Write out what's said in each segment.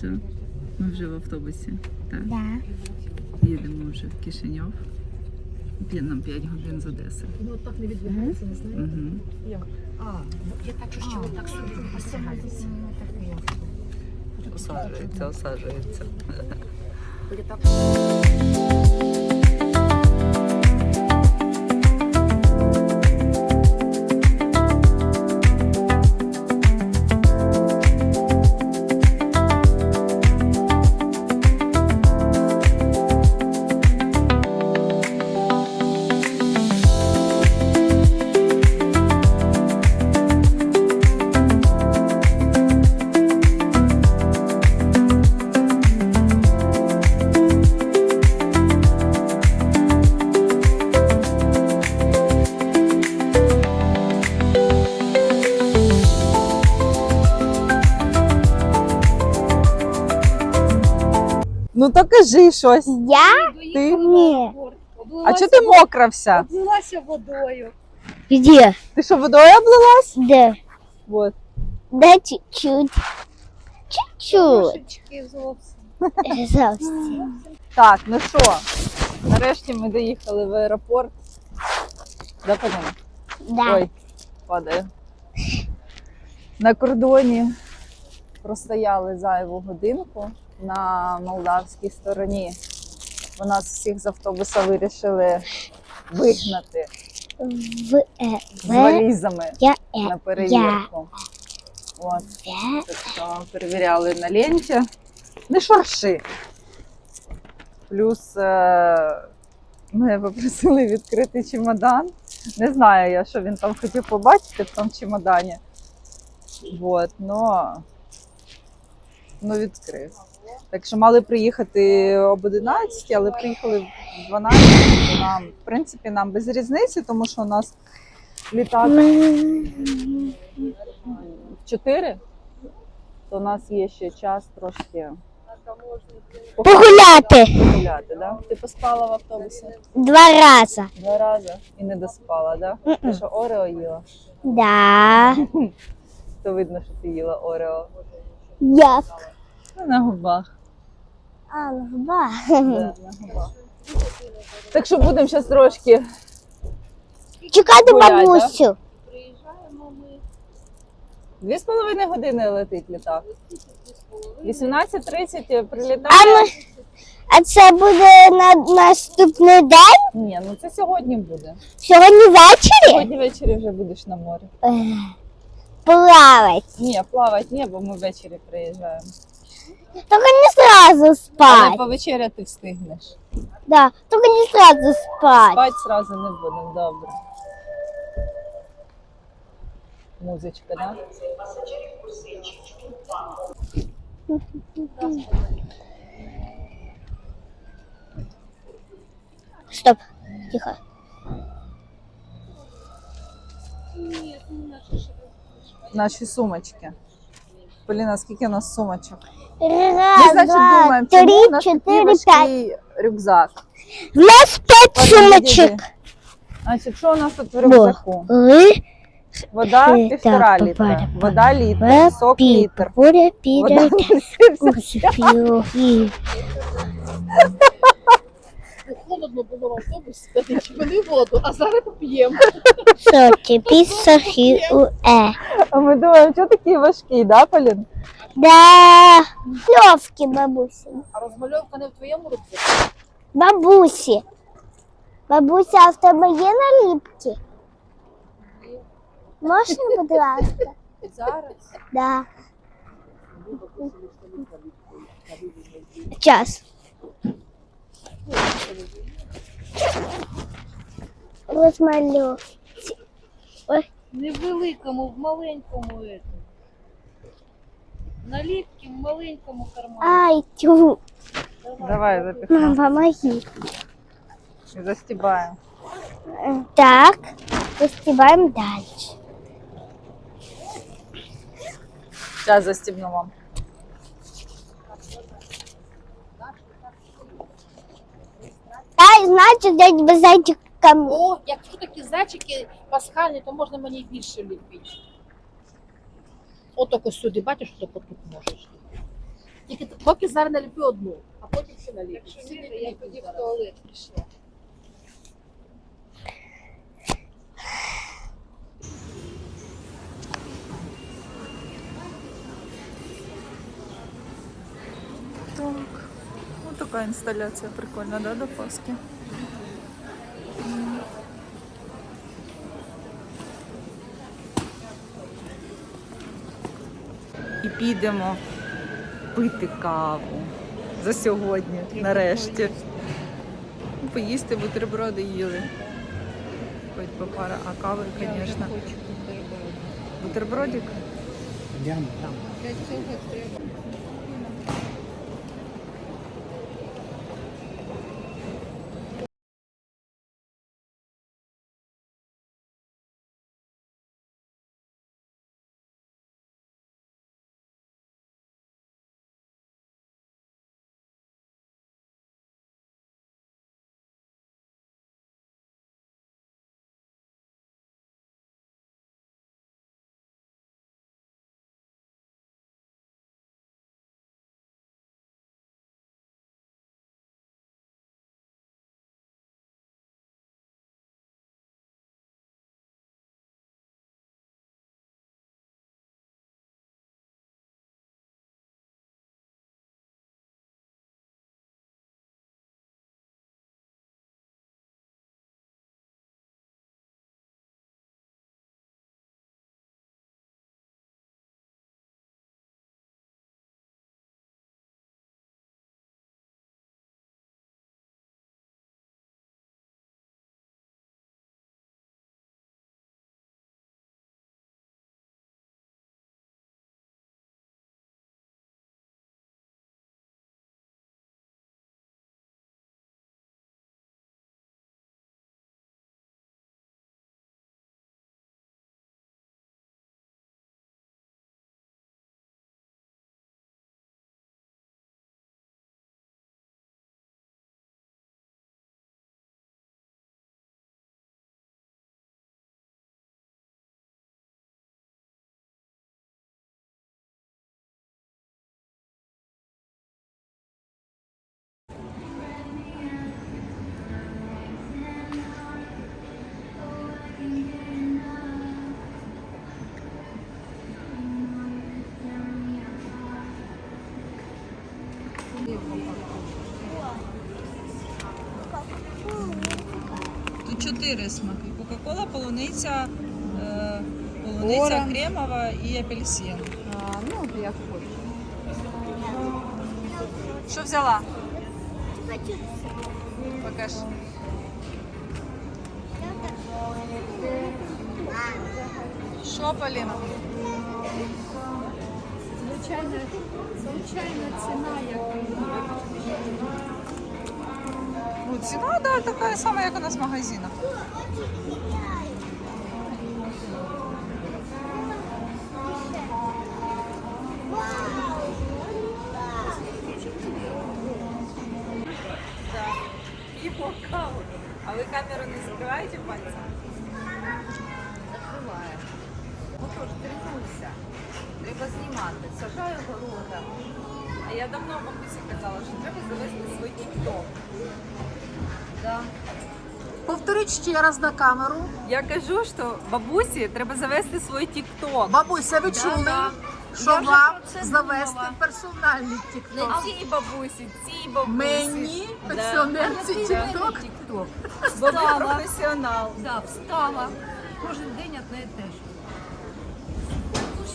Все, ми вже в автобусі. Так, Да. їдемо вже в Кишиньов. Нам 5 годин з Одеси. Ну так не відбувається, не знаєте? Як? А, ну, я так що ви так собі посягаєтеся. Осаджується, осаджується. Ну то кажи щось. Я? Ти? Ні. А чого ти мокра вся? облилася водою. Где? Ти що водою облилась? Да. Вот. Да, чуть-чуть. Чуть-чуть. Трошечки зовсім. Зовсім. Так, ну що, нарешті ми доїхали в аеропорт. Да? Да. Ой, падає. На кордоні простояли зайву годинку на молдавській стороні. У нас всіх з автобуса вирішили вигнати В, е, з валізами я, на е, я, перевірку. От, я. так що перевіряли на ленті. Не шорши. Плюс е, ми попросили відкрити чемодан. Не знаю я, що він там хотів побачити в тому чемодані. Вот, но, но відкрив. Так що мали приїхати об 11, але приїхали в 12. то Нам, в принципі, нам без різниці, тому що у нас літак в 4, то у нас є ще час трошки Погуляти. погуляти. Да? Ти поспала в автобусі Два рази. два рази і не доспала, да? Ти що Орео їла? Да. То видно, що ти їла Орео. Як? На губах. А, ну, два. Да, на губах. Так що будемо зараз трошки. Чекати Гулять, да? бабусю. Дві з половиною години летить літак. 18.30 прилітає. А ми... А це буде на наступний день? Ні, ну це сьогодні буде. Сьогодні ввечері? Сьогодні ввечері вже будеш на морі. Ех, Плавать. Ні, плавати ні, бо ми ввечері приїжджаємо. Только не сразу Але спать. повечеряти встигнеш. Да, только не сразу спать. Спать сразу не будемо, добре. Музичка, да? Стоп. Тихо. Наші сумочки. Поліна, скільки у нас сумочок? Раз, Ми, значить, два, думаємо, чому у три, нас такий важкий рюкзак. У нас пять Пане сумочок. діді, Значить, що у нас тут в рюкзаку? Вы, Вода Ти, півтора так, літра, попали, вода літр, сок пи, літр. Вода. Холодно було в автобусі, та чи пили воду, а зараз поп'ємо. Соти, писахи, уэ. А ми думаємо, що такий важкий, да, Полін? Да, левки бабуси. А розмальовка не в твоєму рюкзаку? Бабусі. Бабуся, а в тебе є наліпки? Можна, будь ласка? Зараз. Да. Час. Розмальовки. Не в великому, в маленькому. етому. Наліпки в маленькому кармані. Ай, тю. Давай запихнемо Мам, помоги. і застібаємо. Так, застібаємо далі. Зараз застібну вам. Та, значить, дядь без зайчика. О, якщо такі зайчики пасхальні, то можна мені більше ліпити. Отако сюди, бачиш, що тут можеш. Тільки поки зараз наліпи одну, а потім ще наліпиш. Якщо Всі ні, то я тоді в туалет пішла. Так, ну така інсталяція прикольна, да, до Пасхи? І підемо пити каву за сьогодні, нарешті. Поїсти бутерброди їли. Хоч по пара, а кави, звісно. Бутербродик? Для чотири смаки. Кока-кола, полуниця, е, полуниця кремова і апельсин. А, ну, як хочу. Що взяла? Хочу Покаж. Що, Поліна? Звичайна, звичайна ціна, як Ну, ціна, да, така сама, як у нас в магазинах. А ви камеру не закриваєте пальцем? закриває. Отож, тренуйся. Треба знімати. Сажаю города. А я давно бабусі казала, що Повторіть ще раз на камеру. Я кажу, що бабусі треба завести свій тік-ток. Бабуся, ви чули, Да-да. що Я вам завести думала. персональний Не тікток? цій бабусі, цій бабусі. Мені Да. пенсіонерці тікток? Тік-ток. Вона професіонал. Да, встала. Кожен день одне і те ж.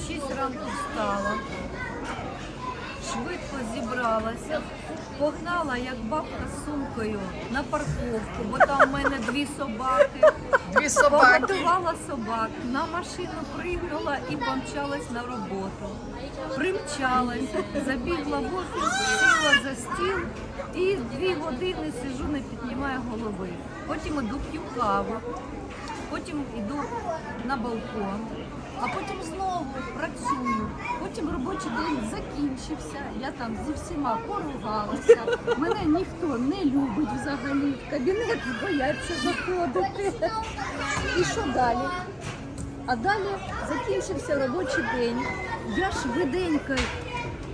6 ранку встала. Швидко зібралася, погнала як бабка з сумкою на парковку, бо там в мене дві собаки. Дві собаки. Погодувала собак, на машину пригнула і помчалась на роботу. Примчалась, забігла в офіс, сіла за стіл і дві години сижу, не піднімаю голови. Потім іду п'ю каву, потім йду на балкон, а потім знову працюю. Потім робочий день закінчився. Я там зі всіма поругалася. Мене ніхто не любить взагалі. В кабінет бояться заходити. І що далі? А далі закінчився робочий день. Я швиденько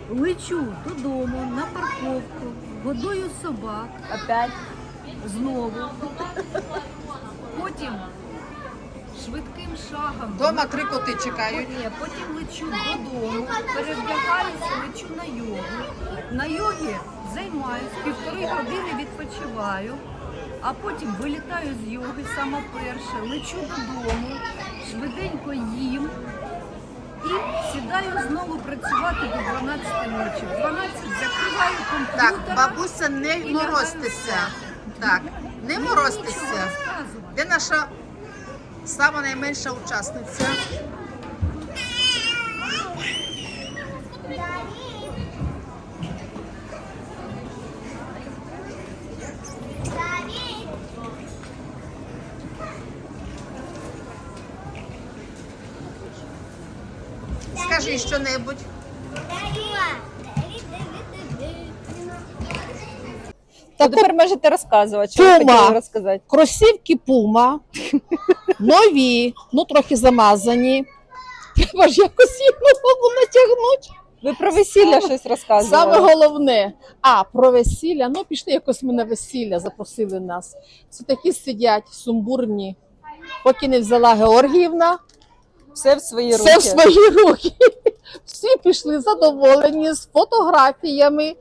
лечу додому на парковку, годую собак. Опять? Знову. Потім швидким шагом. Дома три коти чекають. Ні, потім лечу додому, перевдягаюся, лечу на йогу. На йогі займаюсь, півтори години відпочиваю, а потім вилітаю з йоги саме перше, лечу додому, швиденько їм і сідаю знову працювати до 12 ночі. В 12 закриваю комп'ютер. Так, бабуся, не морозьтеся. Так, не морозьтеся. Де наша сама найменша учасниця? Скажи що-небудь. А тепер можете розказувати, що ви Пума. хотіли розказати. Кросівки Пума, нові, ну трохи замазані. Треба ж якось їх на ногу натягнути. Ви про весілля щось розказували. Саме головне. А, про весілля. Ну, пішли якось ми на весілля, запросили нас. Всі такі сидять, сумбурні. Поки не взяла Георгіївна, Все в свої руки. все в свої руки. Всі пішли задоволені з фотографіями,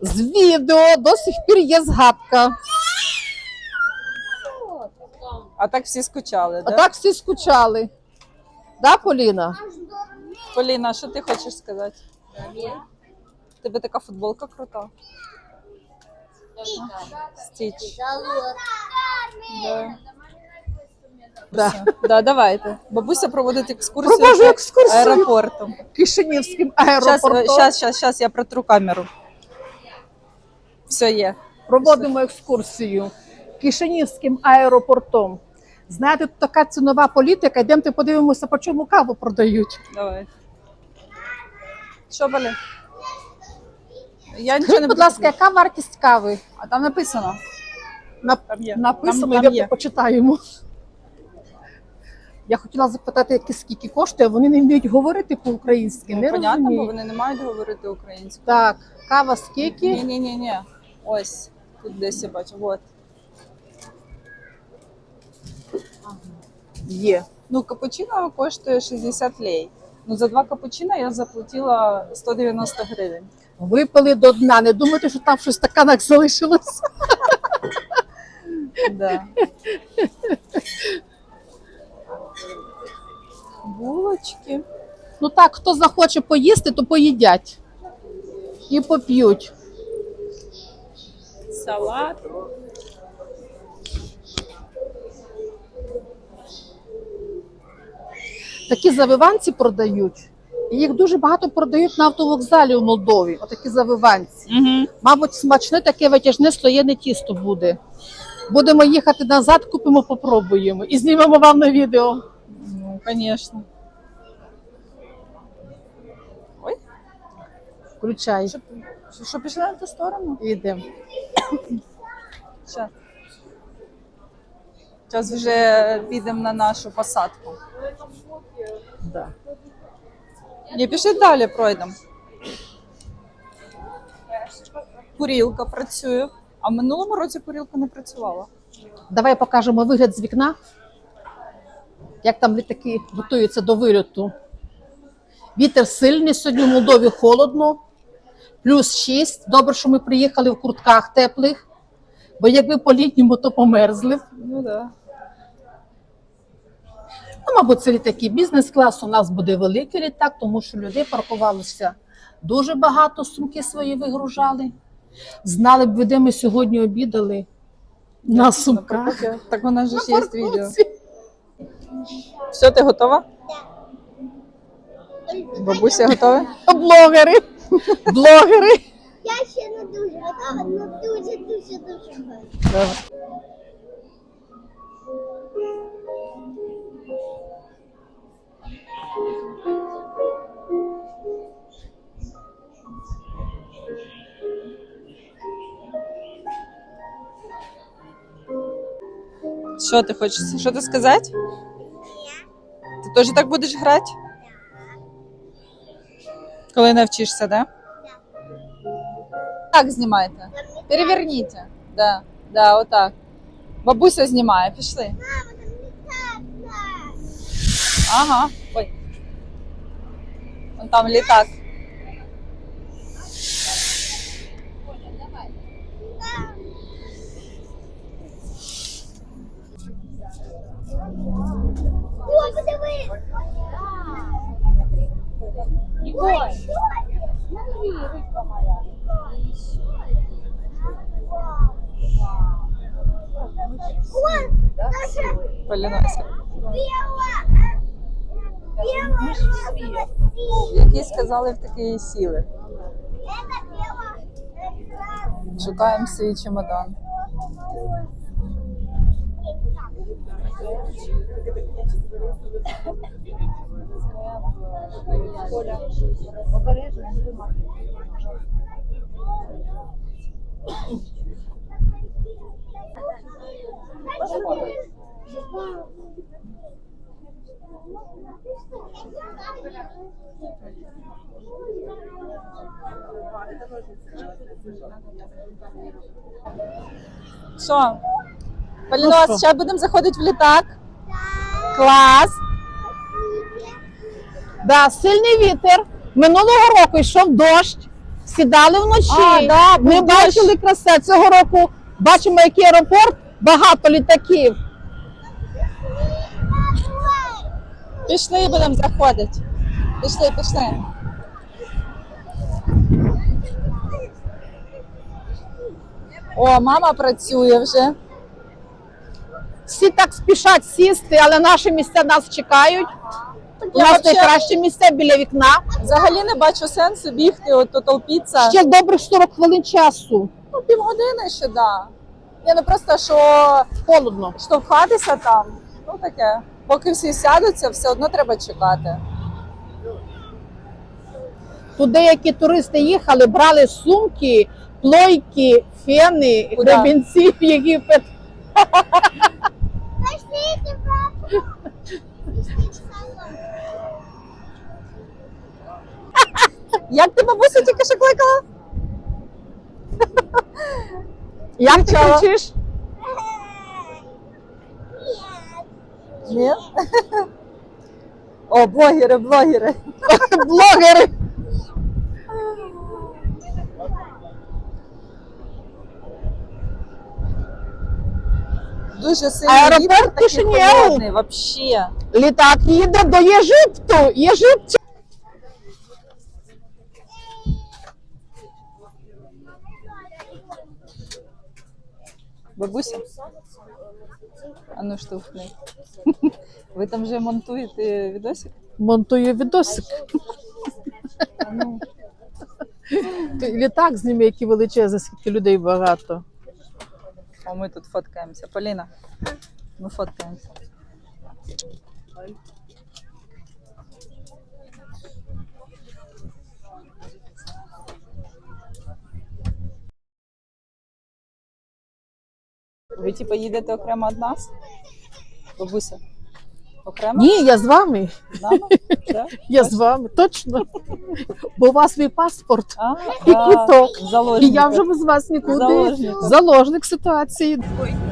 з відео. До сих пір є згадка. А так всі скучали, А да? так всі скучали. Да, Поліна? Поліна, що ти хочеш сказати? Тебе така футболка крута. Стіч. Да. Да. Да, давайте. Бабуся проводить екскурсію Провожу екскурсію. аеропорту. Кишинівським Зараз, аеропортом. зараз, зараз, зараз я протру камеру. Все є. Проводимо екскурсію Кишинівським аеропортом. Знаєте, тут така цінова політика. Йдемте подивимося, по чому каву продають. Давай. Що, Балі? Я нічого не будь буду ласка, яка вартість кави? А там написано. На- Там є. Написано, Там- там є. почитаємо. Я хотіла запитати, які скільки коштує. Вони не вміють говорити по-українськи. Ну, не понятно, бо розумію. вони не мають говорити українською. Так, кава скільки? ні, ні, ні. Ось. Тут десь я бачу. Вот. Є. Ну, капучино коштує 60 лей. Ну, за два капучино я заплатила 190 гривень. Випили до дна. Не думайте, що там щось стаканах залишилось. Да. Булочки. Ну так, хто захоче поїсти, то поїдять. І поп'ють. Салат. Такі завиванці продають. І їх дуже багато продають на автовокзалі у Молдові. Отакі завиванці. Угу. Мабуть, смачне таке витяжне слоєне тісто буде. Будемо їхати назад, купимо, попробуємо і знімемо вам на відео. Ну, конечно. Ой, Включай. що, що, пішли на ту сторону? Йдемо. Зараз вже підемо на нашу посадку. Да. Ні, пішли далі пройдемо. Курілка працює. А в минулому році курілка не працювала. Давай покажемо вигляд з вікна. Як там літаки готуються до вильоту. Вітер сильний, сьогодні в Молдові холодно, плюс 6. Добре, що ми приїхали в куртках теплих, бо якби по літньому, то померзли. Ну да. Ну, мабуть, це літаки бізнес-клас. У нас буде великий літак, тому що людей паркувалося дуже багато, сумки свої вигружали. Знали б ви, де ми сьогодні обідали на сумках. Так у нас же ж є відео. Все, ти готова? Бабуся готова? Блогери. Блогери. Я ще не дуже готова, ну дуже, дуже, дуже готова. Що ти хочеш? Що ти сказати? Ти теж так будеш грати? Коли навчишся, да? Так знімайте. Переверніть. Да, да, отак. Бабуся знімає, пішли. Ага. Ой. Вон там літак. О, подивись! Ой, біла! Біла розова. Які сказали в такі сіли. Шукаємо свій чемодан. Що? Полінос, зараз будемо заходити в літак. Клас. Да, сильний вітер. Минулого року йшов дощ, сідали вночі. А, да, Ми бачили красе. Цього року бачимо, який аеропорт, багато літаків. Пішли будемо заходити. Пішли, пішли. О, мама працює вже. Всі так спішать сісти, але наші місця нас чекають. У Я нас вообще найкраще місце біля вікна. взагалі не бачу сенсу бігти, от тут толпіться. Ще добрих 40 хвилин часу. Ну, півгодини ще, да. Ні, ну просто що Холодно. штовхатися там, ну таке. Поки всі сядуться, все одно треба чекати. Тут деякі туристи їхали, брали сумки, плойки, фени, Куда? гребінці в Єгипет. Пошлите, папа. Як ти бабуся тільки що кликала? Як ти кричиш? Ні? О, блогери, блогери. Блогери. Дуже сильний Аеропорт Кишинєв. вообще. Літак їде до Єгипту. Єгипт. Бабуся? А ну штовхни. Ви там вже монтуєте відосик? Монтує відосик. Ану. Літак з Літак зніми, який величезний, скільки людей багато. А ми тут фоткаємося. Поліна, ми фоткаємося. Ви типу їдете окремо від нас? Бабуся? Окремо? Ні, я з вами. З нами? Да? Я з вами, точно. Бо у вас мій паспорт. А, І да, квиток. І заложники. я вже без вас нікуди. Заложник. Заложник ситуації. Yes.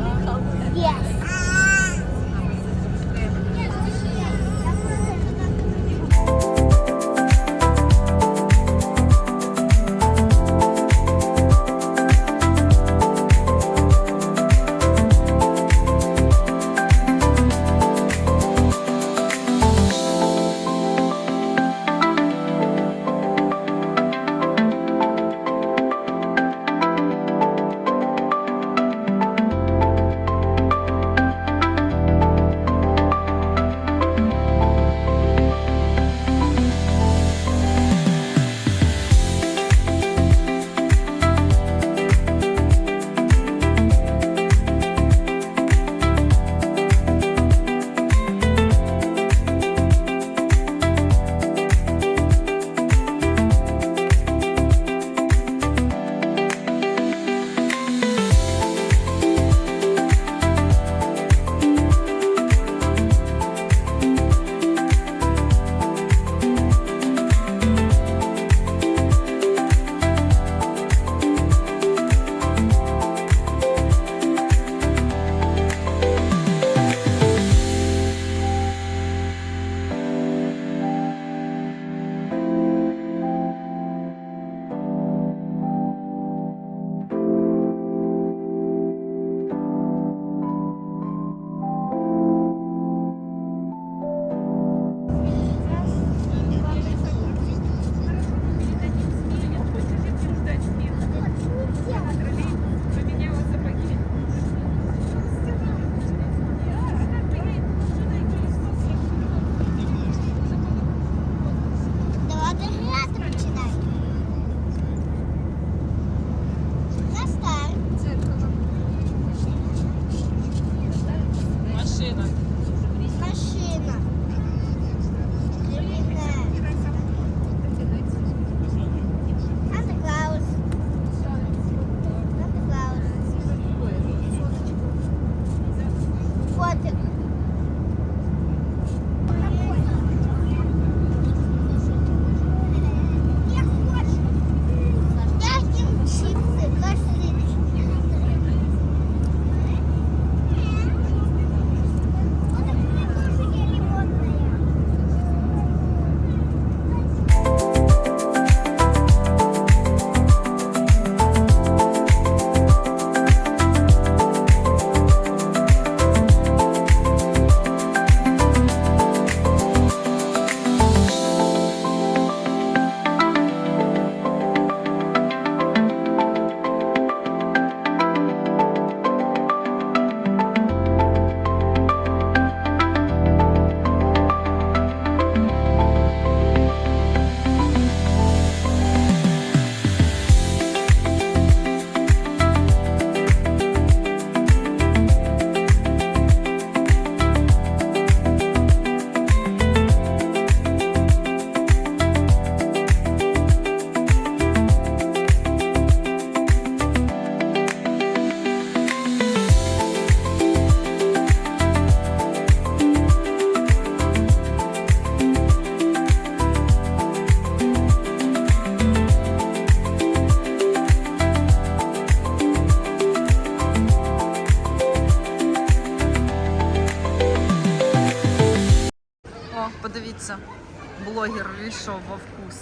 Блогер війшов во вкус.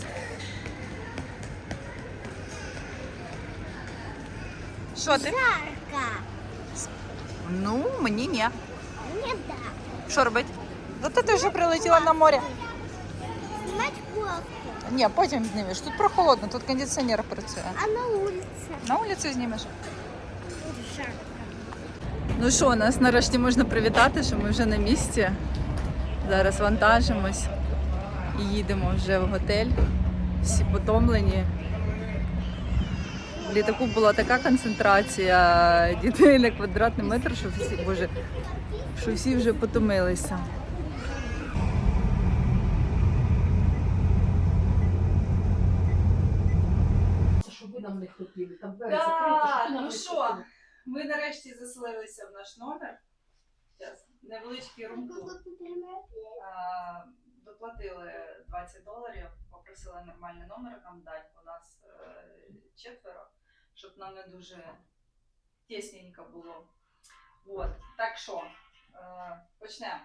Що ти? Ну, мені ні. Не да. Що робити? Зато ти вже прилетіла на море. Снимать кофту. Ні, потім знімеш. Тут прохолодно, тут кондиціонер працює. А на улице? На вулиці знімеш. Жарко. Ну що, нас нарешті можна привітати, що ми вже на місці. Зараз вантажимось і їдемо вже в готель. Всі потомлені. В літаку була така концентрація дітей на квадратний метр, що всі, боже, що всі вже потомилися. Нам не хотіли. Там двері Да, закриті, нам ну не що, хотіли. ми нарешті заселилися в наш номер. Зараз невеличкий рум-тур. Доплатили 20 доларів, попросили нормальний номер нам дати. У нас е, четверо, щоб нам не дуже тісненько було. От, так що, е, почнемо.